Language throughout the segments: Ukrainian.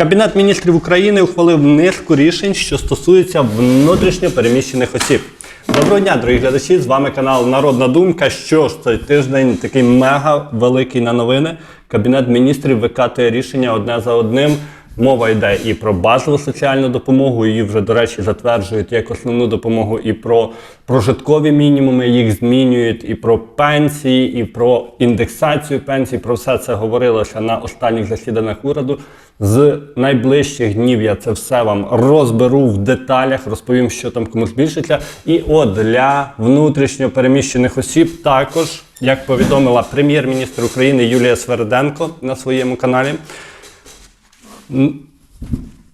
Кабінет міністрів України ухвалив низку рішень, що стосуються внутрішньо переміщених осіб. Доброго дня, дорогі глядачі! З вами канал Народна Думка. Що ж цей тиждень такий мега великий на новини. Кабінет міністрів викатує рішення одне за одним. Мова йде і про базову соціальну допомогу. Її вже, до речі, затверджують як основну допомогу, і про прожиткові мінімуми їх змінюють, і про пенсії, і про індексацію пенсій. Про все це говорилося на останніх засіданнях уряду. З найближчих днів я це все вам розберу в деталях, розповім, що там комусь збільшиться. І от для внутрішньо переміщених осіб також, як повідомила прем'єр-міністр України Юлія Свериденко на своєму каналі,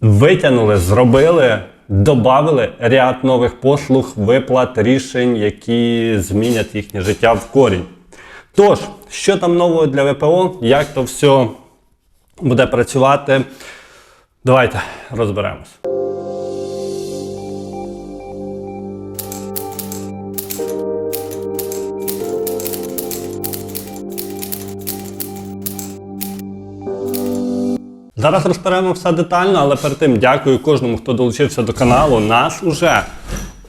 витягнули, зробили, додали ряд нових послуг, виплат, рішень, які змінять їхнє життя в корінь. Тож, що там нового для ВПО, як то все буде працювати, давайте розберемось. Зараз розберемо все детально, але перед тим дякую кожному, хто долучився до каналу. Нас уже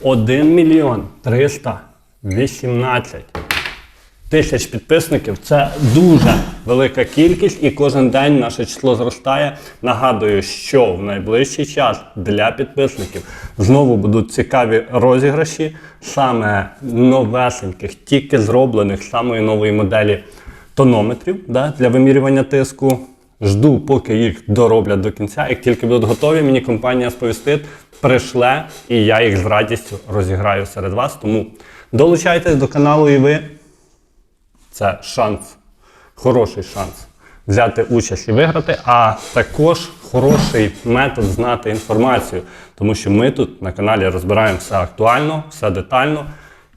1 мільйон 318 тисяч підписників. Це дуже велика кількість, і кожен день наше число зростає. Нагадую, що в найближчий час для підписників знову будуть цікаві розіграші, саме новесеньких, тільки зроблених самої нової моделі тонометрів да, для вимірювання тиску. Жду, поки їх дороблять до кінця. Як тільки будуть готові, мені компанія сповістить, пришле, і я їх з радістю розіграю серед вас. Тому долучайтесь до каналу і ви. Це шанс, хороший шанс взяти участь і виграти, а також хороший метод знати інформацію, тому що ми тут на каналі розбираємо все актуально, все детально.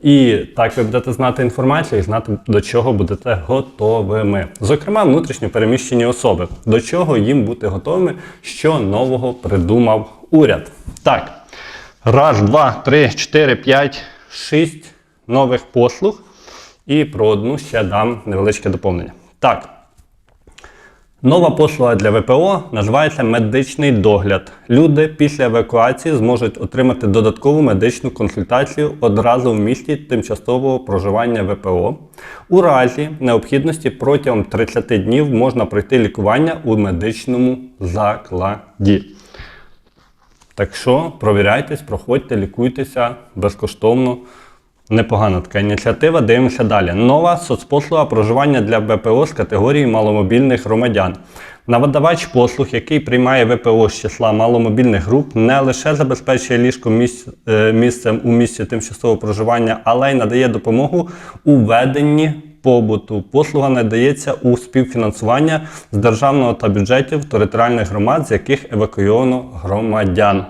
І так ви будете знати інформацію і знати, до чого будете готовими. Зокрема, внутрішньо переміщені особи, до чого їм бути готовими, що нового придумав уряд. Так, раз, два, три, чотири, п'ять, шість нових послуг. І про одну ще дам невеличке доповнення. Так. Нова послуга для ВПО називається медичний догляд. Люди після евакуації зможуть отримати додаткову медичну консультацію одразу в місті тимчасового проживання ВПО. У разі необхідності протягом 30 днів можна пройти лікування у медичному закладі. Так що провіряйтесь, проходьте, лікуйтеся безкоштовно. Непогана така ініціатива. Дивимося далі. Нова соцпослуга проживання для ВПО з категорії маломобільних громадян. Надавач послуг, який приймає ВПО з числа маломобільних груп, не лише забезпечує ліжко е, місцем у місці тимчасового проживання, але й надає допомогу у веденні побуту. Послуга надається у співфінансування з державного та бюджетів територіальних громад, з яких евакуйовано громадян.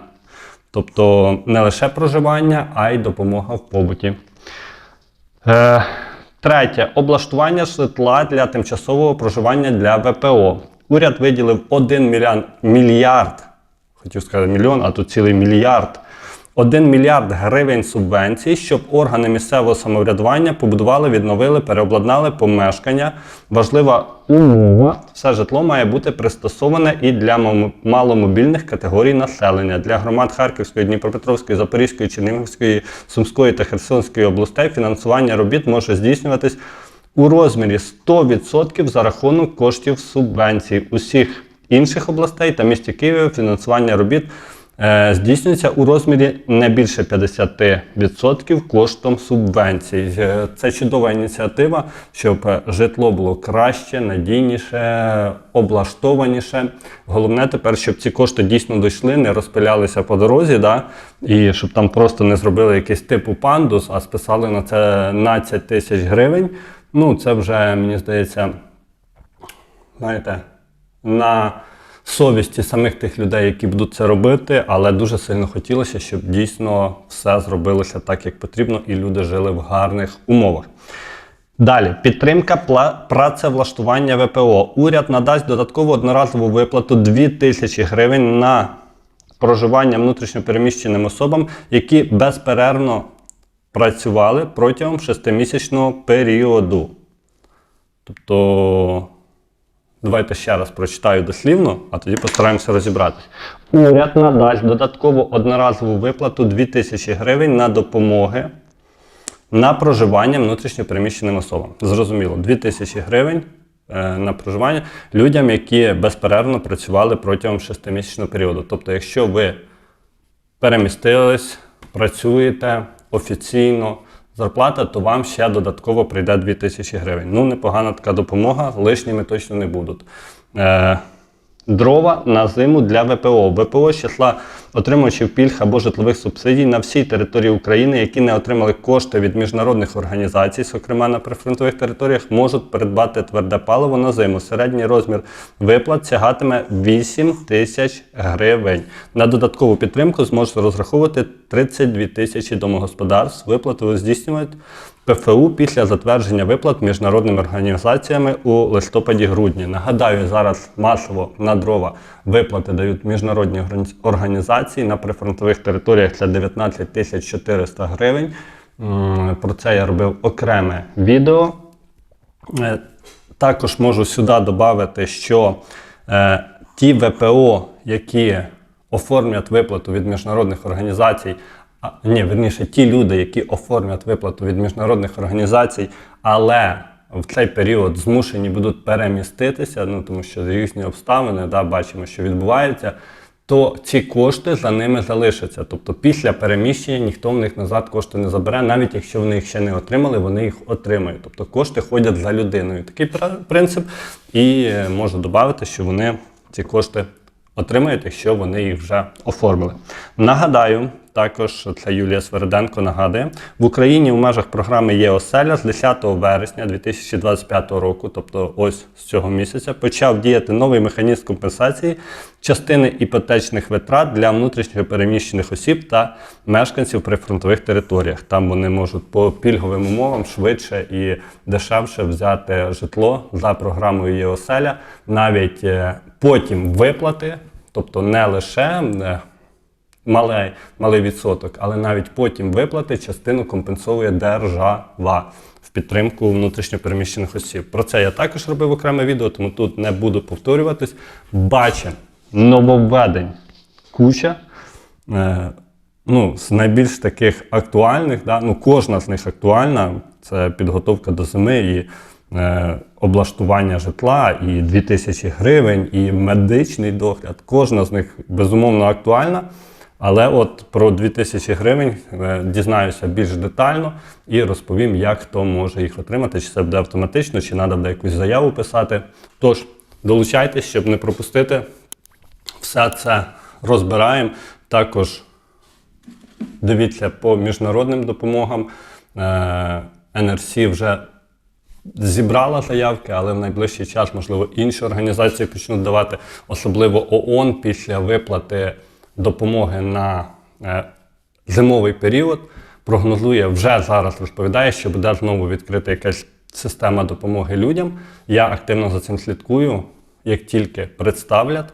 Тобто не лише проживання, а й допомога в побуті. Е, третє. Облаштування житла для тимчасового проживання для ВПО. Уряд виділив 1 мільярд, мільярд хотів сказати мільйон, а тут цілий мільярд. 1 мільярд гривень субвенцій, щоб органи місцевого самоврядування побудували, відновили, переобладнали помешкання. Важлива умова: все житло має бути пристосоване і для маломобільних категорій населення, для громад Харківської, Дніпропетровської, Запорізької, Чернігівської, Сумської та Херсонської областей. Фінансування робіт може здійснюватись у розмірі 100% за рахунок коштів субвенцій усіх інших областей та місті Києва фінансування робіт здійснюється у розмірі не більше 50% коштом субвенцій. Е, Це чудова ініціатива, щоб е, житло було краще, надійніше, облаштованіше. Головне тепер, щоб ці кошти дійсно дійшли, не розпилялися по дорозі, да? і щоб там просто не зробили якийсь типу пандус, а списали на це 12 тисяч гривень. Ну, це вже, мені здається, знаєте, на совісті самих тих людей, які будуть це робити, але дуже сильно хотілося, щоб дійсно все зробилося так, як потрібно, і люди жили в гарних умовах. Далі підтримка працевлаштування ВПО. Уряд надасть додаткову одноразову виплату 2 тисячі гривень на проживання внутрішньопереміщеним особам, які безперервно працювали протягом шестимісячного періоду. Тобто Давайте ще раз прочитаю дослівно, а тоді постараємося розібратись. Уряд надасть додаткову одноразову виплату 2000 гривень на допомоги на проживання внутрішньопереміщеним особам. Зрозуміло, 2000 гривень е, на проживання людям, які безперервно працювали протягом 6-місячного періоду. Тобто, якщо ви перемістились, працюєте офіційно, зарплата, то вам ще додатково прийде 2000 гривень. Ну, непогана така допомога, лишніми точно не будуть. Е, Дрова на зиму для ВПО. ВПО з числа отримувачів пільг або житлових субсидій на всій території України, які не отримали кошти від міжнародних організацій, зокрема на прифронтових територіях, можуть придбати тверде паливо на зиму. Середній розмір виплат сягатиме 8 тисяч гривень. На додаткову підтримку зможуть розраховувати 32 тисячі домогосподарств. Виплати здійснюють ПФУ після затвердження виплат міжнародними організаціями у листопаді-грудні. Нагадаю, зараз масово на дрова виплати дають міжнародні органі- організації на прифронтових територіях це 19 400 гривень. Про це я робив окреме відео. Е, Також можу сюди додати, що е, ті ВПО, які оформлять виплату від міжнародних організацій, ні, верніше, ті люди, які оформлять виплату від міжнародних організацій, але в цей період змушені будуть переміститися, ну тому що різні обставини, да, бачимо, що відбувається. То ці кошти за ними залишаться. Тобто після переміщення ніхто в них назад кошти не забере, навіть якщо вони їх ще не отримали, вони їх отримають. Тобто кошти ходять за людиною. Такий принцип. І е, можу додати, що вони ці кошти отримають, якщо вони їх вже оформили. Нагадаю, також це Юлія Свериденко нагадує, в Україні в межах програми є оселя з 10 вересня 2025 року, тобто ось з цього місяця, почав діяти новий механізм компенсації частини іпотечних витрат для внутрішньо переміщених осіб та мешканців при фронтових територіях. Там вони можуть по пільговим умовам швидше і дешевше взяти житло за програмою є оселя, навіть е, потім виплати, тобто не лише. Малий, малий відсоток, але навіть потім виплати частину компенсує держава в підтримку внутрішньопереміщених осіб. Про це я також робив окреме відео, тому тут не буду повторюватись. Бачимо нововведень куча. Е, ну, з найбільш таких актуальних, да, ну, кожна з них актуальна. Це підготовка до зими і е, облаштування житла, і 2000 гривень, і медичний догляд. Кожна з них безумовно актуальна. Але от про 2000 гривень е, дізнаюся більш детально і розповім, як хто може їх отримати, чи це буде автоматично, чи треба буде якусь заяву писати. Тож долучайтесь, щоб не пропустити. Все це розбираємо. Також дивіться по міжнародним допомогам. Е, НРСі вже зібрала заявки, але в найближчий час, можливо, інші організації почнуть давати, особливо ООН після виплати допомоги на е, зимовий період. Прогнозує вже зараз розповідає, що буде знову відкрита якась система допомоги людям. Я активно за цим слідкую. Як тільки представлять,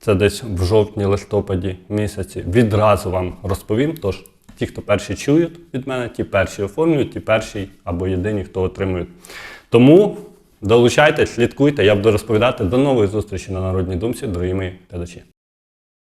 це десь в жовтні-листопаді місяці, відразу вам розповім. Тож ті, хто перші чують від мене, ті перші оформлюють, ті перші або єдині, хто отримують. Тому долучайтесь, слідкуйте, я буду розповідати. До нової зустрічі на Народній думці, дорогі мої глядачі.